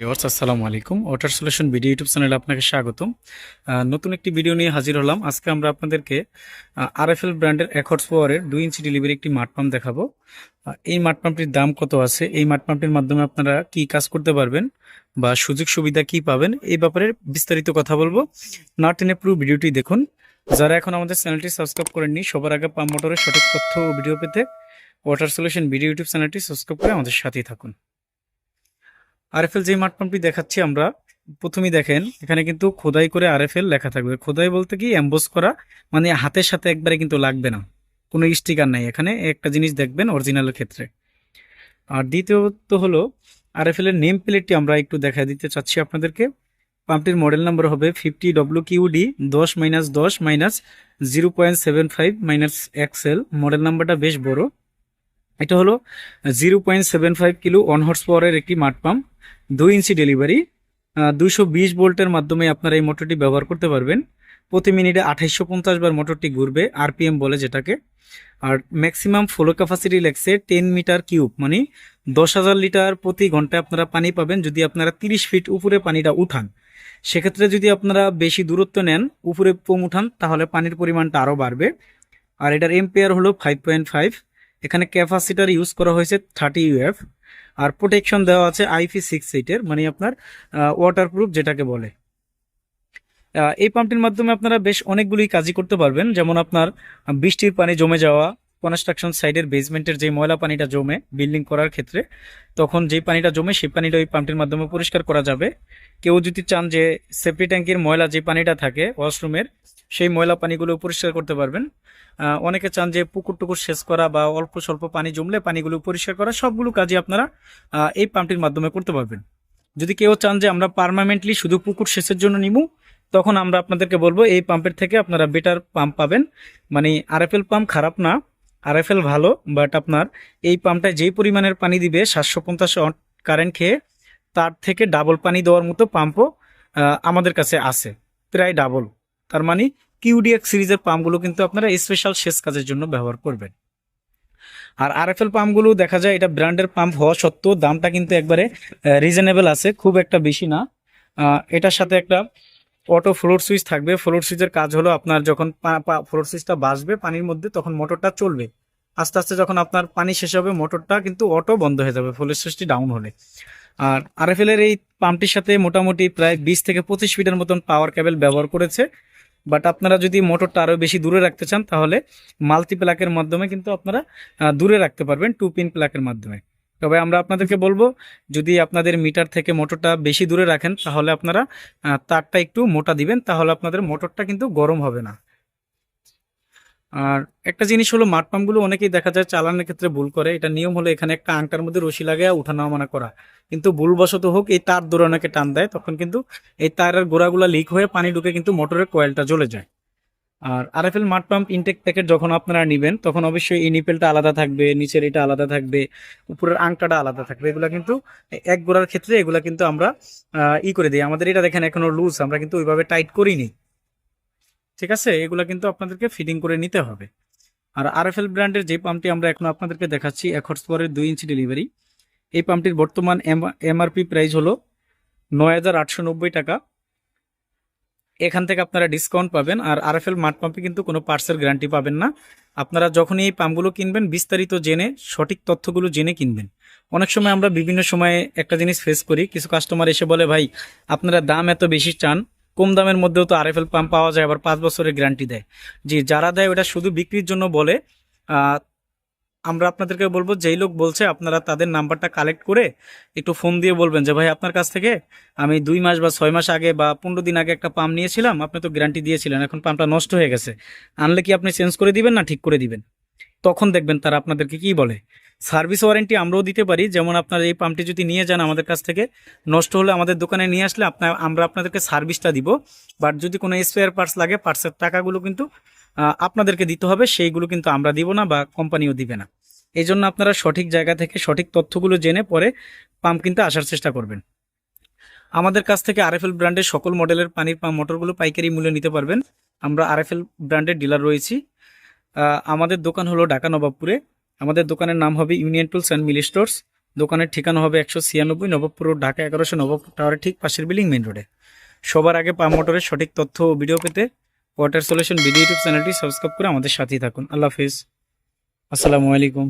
Viewers, আসসালামু আলাইকুম। Water solution video YouTube চ্যানেলে আপনাকে স্বাগতম। নতুন একটি ভিডিও নিয়ে হাজির হলাম। আজকে আমরা আপনাদেরকে আরএফএল ব্র্যান্ডের একর্স পাওয়ারের দুই ইঞ্চি ডেলিভারি একটি মাঠ পাম্প দেখাবো। এই মাঠ পাম্পটির দাম কত আছে? এই মাঠ পাম্পটির মাধ্যমে আপনারা কি কাজ করতে পারবেন বা সুযোগ সুবিধা কি পাবেন? এই ব্যাপারে বিস্তারিত কথা বলব। না টেনে পুরো ভিডিওটি দেখুন। যারা এখন আমাদের চ্যানেলটি সাবস্ক্রাইব করেননি, সবার আগে পাম্প মোটরের সঠিক তথ্য ও ভিডিও পেতে ওয়াটার সলিউশন ভিডিও ইউটিউব চ্যানেলটি সাবস্ক্রাইব করে আমাদের সাথেই থাকুন। আরএফএল যে মাঠ পাম্পটি দেখাচ্ছি আমরা, প্রথমেই দেখেন, এখানে কিন্তু খোদাই করে আরএফএল লেখা থাকবে। খোদাই বলতে কি এমবোস করা মানে হাতের সাথে একবারে কিন্তু লাগবে না। কোনো স্টিকার নাই এখানে, একটা জিনিস দেখবেন অরিজিনালের ক্ষেত্রে। আর দ্বিতীয়ত হলো, আরএফএল এর নেম প্লেটটি আমরা একটু দেখা দিতে চাচ্ছি আপনাদেরকে। পাম্পটির মডেল নাম্বার হবে ফিফটি ডব্লিউ কিউডি দশ মাইনাস দশ minus zero point seven five minus excel model নাম্বারটা বেশ বড়। এটা হলো zero point seven five kilo one horse পাওয়ারের একটি মাঠ পাম্প দুই ইঞ্চি ডেলিভারি দুশো বিশ ভোল্টের মাধ্যমে আপনারা এই মোটরটি ব্যবহার করতে পারবেন। প্রতি মিনিটে আঠাইশশো পঞ্চাশ বার মোটরটি ঘুরবে, আরপিএম বলে যেটাকে। আর ম্যাক্সিমাম ফ্লো ক্যাপাসিটি লেগছে টেন মিটার কিউব মানে দশ হাজার লিটার প্রতি ঘন্টায় আপনারা পানি পাবেন। যদি আপনারা তিরিশ ফিট উপরে পানিটা উঠান, সেক্ষেত্রে যদি আপনারা বেশি দূরত্ব নেন, উপরে পম উঠান, তাহলে পানির পরিমাণটা আরও বাড়বে। আর এটার এম্পেয়ার হলো ফাইভ পয়েন্ট ফাইভ এখানে ক্যাপাসিটার ইউজ করা হয়েছে থার্টি ইউএফ আর প্রোটেকশন দেওয়া আছে আইপি সিক্স এইটের মানে আপনার ওয়াটারপ্রুফ যেটাকে বলে। এই পাম্পটির মাধ্যমে আপনারা বেশ অনেকগুলি কাজই করতে পারবেন। যেমন আপনার বৃষ্টির পানি জমে যাওয়া কনস্ট্রাকশন সাইডের বেসমেন্টের যে ময়লা পানিটা জমে বিল্ডিং করার ক্ষেত্রে, তখন যে পানিটা জমে সেই পানিটা ওই পাম্পটির মাধ্যমে পরিষ্কার করা যাবে। কেউ যদি চান যে সেফটি ট্যাঙ্কের ময়লা যে পানিটা থাকে ওয়াশরুমের সেই ময়লা পানিগুলো পরিষ্কার করতে পারবেন। অনেকে চান যে পুকুর টুকুর সেচ করা বা অল্প স্বল্প পানি জমলে পানিগুলো পরিষ্কার করা, সবগুলো কাজই আপনারা এই পাম্পটির মাধ্যমে করতে পারবেন। যদি কেউ চান যে আমরা পার্মানেন্টলি শুধু পুকুর সেচের জন্য নিবো তখন আমরা আপনাদেরকে বলব এই পাম্পের থেকে আপনারা বেটার পাম্প পাবেন। মানে আরএফএল পাম্প খারাপ না আরএফএল ভালো বাট আপনার এই পাম্পটায় যেই পরিমাণের পানি দিবে, সাতশো পঞ্চাশ কারেন্ট খেয়ে তার থেকে ডাবল পানি দেওয়ার মতো পাম্পও আমাদের কাছে আছে, প্রায় ডাবল তার মানে কিউডিএক্স সিরিজের পাম্পগুলো কিন্তু আপনারা স্পেশাল সেচ কাজের জন্য ব্যবহার করবেন। আর আরএফএল পাম্পগুলো দেখা যায় এটা ব্র্যান্ডের পাম্প হওয়া সত্ত্বেও দামটা কিন্তু একবারে রিজনেবল আছে, খুব একটা বেশি না। এটার সাথে একটা অটো ফ্লোর সুইচ থাকবে। ফ্লোর সুইচের কাজ হলো আপনার যখন ফ্লোর সুইচটা বাসবে পানির মধ্যে, তখন মোটরটা চলবে। আস্তে আস্তে যখন আপনার পানি শেষ হবে মোটরটা কিন্তু অটো বন্ধ হয়ে যাবে ফ্লোর সুইচটি ডাউন হলে। আর আরএফএল এর এই পাম্পটির সাথে মোটামুটি প্রায় বিশ থেকে পঁচিশ ফিটের মতন পাওয়ার কেবল ব্যবহার করেছে। বাট আপনারা যদি মোটরটা আরও বেশি দূরে রাখতে চান, তাহলে মাল্টি প্লাকের মাধ্যমে কিন্তু আপনারা দূরে রাখতে পারবেন টু পিন প্লাকের মাধ্যমে। তবে আমরা আপনাদেরকে বলব, যদি আপনাদের মিটার থেকে মোটরটা বেশি দূরে রাখেন, তাহলে আপনারা তারটা একটু মোটা দিবেন, তাহলে আপনাদের মোটরটা কিন্তু গরম হবে না। আর একটা জিনিস হলো, মাঠ পাম্পগুলো অনেকেই দেখা যায় চালানোর ক্ষেত্রে ভুল করে। এটা নিয়ম হলো, এখানে একটা আংটার মধ্যে রশি লাগায় উঠানামা মানা করা। কিন্তু ভুলবশত হোক, এই তার দৌড়ানোকে টান দেয়, তখন কিন্তু এই তারের গোড়াগুলো লিক হয়ে পানি ঢুকে কিন্তু মোটরের কয়েলটা জ্বলে যায়। আর আরএফএল মাঠ পাম্প ইনটেক প্যাকেট যখন আপনারা নেবেন, তখন অবশ্যই এই নিপেলটা আলাদা থাকবে, নিচের এটা আলাদা থাকবে, উপরের আংটাটা আলাদা থাকবে। এগুলো কিন্তু এক গোড়ার ক্ষেত্রে এগুলা কিন্তু আমরা ই করে দিই। আমাদের এটা দেখেন এখনও লুজ আমরা কিন্তু ওইভাবে টাইট করিনি। ঠিক আছে? এগুলা কিন্তু আপনাদেরকে ফিটিং করে নিতে হবে। আর আরএফএল ব্র্যান্ডের যে পাম্পটি আমরা এখন আপনাদেরকে দেখাচ্ছি এক হর্স পাওয়ারের দুই ইঞ্চি ডেলিভারি এই পাম্পটির বর্তমান এমআরপি প্রাইস হলো নয় হাজার আটশো নব্বই টাকা। এখান থেকে আপনারা ডিসকাউন্ট পাবেন আর আরএফএল মাঠ পাম্পে কিন্তু কোনো পার্সের গ্যারান্টি পাবেন না। আপনারা যখনই এই পাম্পগুলো কিনবেন, বিস্তারিত জেনে, সঠিক তথ্যগুলো জেনে কিনবেন। অনেক সময় আমরা বিভিন্ন সময়ে একটা জিনিস ফেস করি, কিছু কাস্টমার এসে বলে, ভাই, আপনারা দাম এত বেশি চান, কম দামের মধ্যেও তো আরএফএল পাম্প পাওয়া যায়, আবার পাঁচ বছরের গ্যারান্টি দেয়। জি, যারা দেয় ওটা শুধু বিক্রির জন্য বলে আমরা আপনাদেরকে বলব, যেই লোক বলছে আপনারা তাদের নাম্বারটা কালেক্ট করে একটু ফোন দিয়ে বলবেন যে, ভাই, আপনার কাছ থেকে আমি দুই মাস বা ছয় মাস আগে বা পনেরো দিন আগে একটা পাম্প নিয়েছিলাম, আপনি তো গ্যারান্টি দিয়েছিলেন, এখন পাম্পটা নষ্ট হয়ে গেছে। আনলে কি আপনি চেঞ্জ করে দিবেন না ঠিক করে দিবেন? তখন দেখবেন তারা আপনাদেরকে কি বলে? সার্ভিস ওয়ারেন্টি আমরাও দিতে পারি, যেমন আপনার এই পাম্পটি যদি নিয়ে যান আমাদের কাছ থেকে, নষ্ট হলে আমাদের দোকানে নিয়ে আসলে আপনার আমরা আপনাদেরকে সার্ভিসটা দিব। বাট যদি কোনো স্পেয়ার পার্টস লাগে পার্টসের টাকাগুলো কিন্তু আপনাদেরকে দিতে হবে সেইগুলো কিন্তু আমরা দিব না বা কোম্পানিও দিবে না। এই জন্য আপনারা সঠিক জায়গা থেকে সঠিক তথ্যগুলো জেনে পরে পাম্প কিনতে আসার চেষ্টা করবেন। আমাদের কাছ থেকে আরএফএল ব্র্যান্ডের সকল মডেলের পানির পাম্প মোটরগুলো পাইকারি মূল্যে নিতে পারবেন। আমরা আরএফএল ব্র্যান্ডের ডিলার রয়েছি। আমাদের দোকান হলো ঢাকা নবাবপুরে। আমাদের দোকানের নাম হবে union tools and Mili stores. দোকানের ঠিকানা হবে একশো ছিয়ানব্বই নবাবপুর রোড, ঢাকা এগারোশো নবাবপুর টাওয়ারের ঠিক পাশের বিল্ডিং মেন রোডে। সবার আগে পাম্প মোটরের সঠিক তথ্য ও ভিডিও পেতে ওয়াটার সলিউশন ভিডিও ইউটিউব চ্যানেলটি সাবস্ক্রাইব করে আমাদের সাথেই থাকুন। আল্লাহ হাফিজ। আসসালামু আলাইকুম।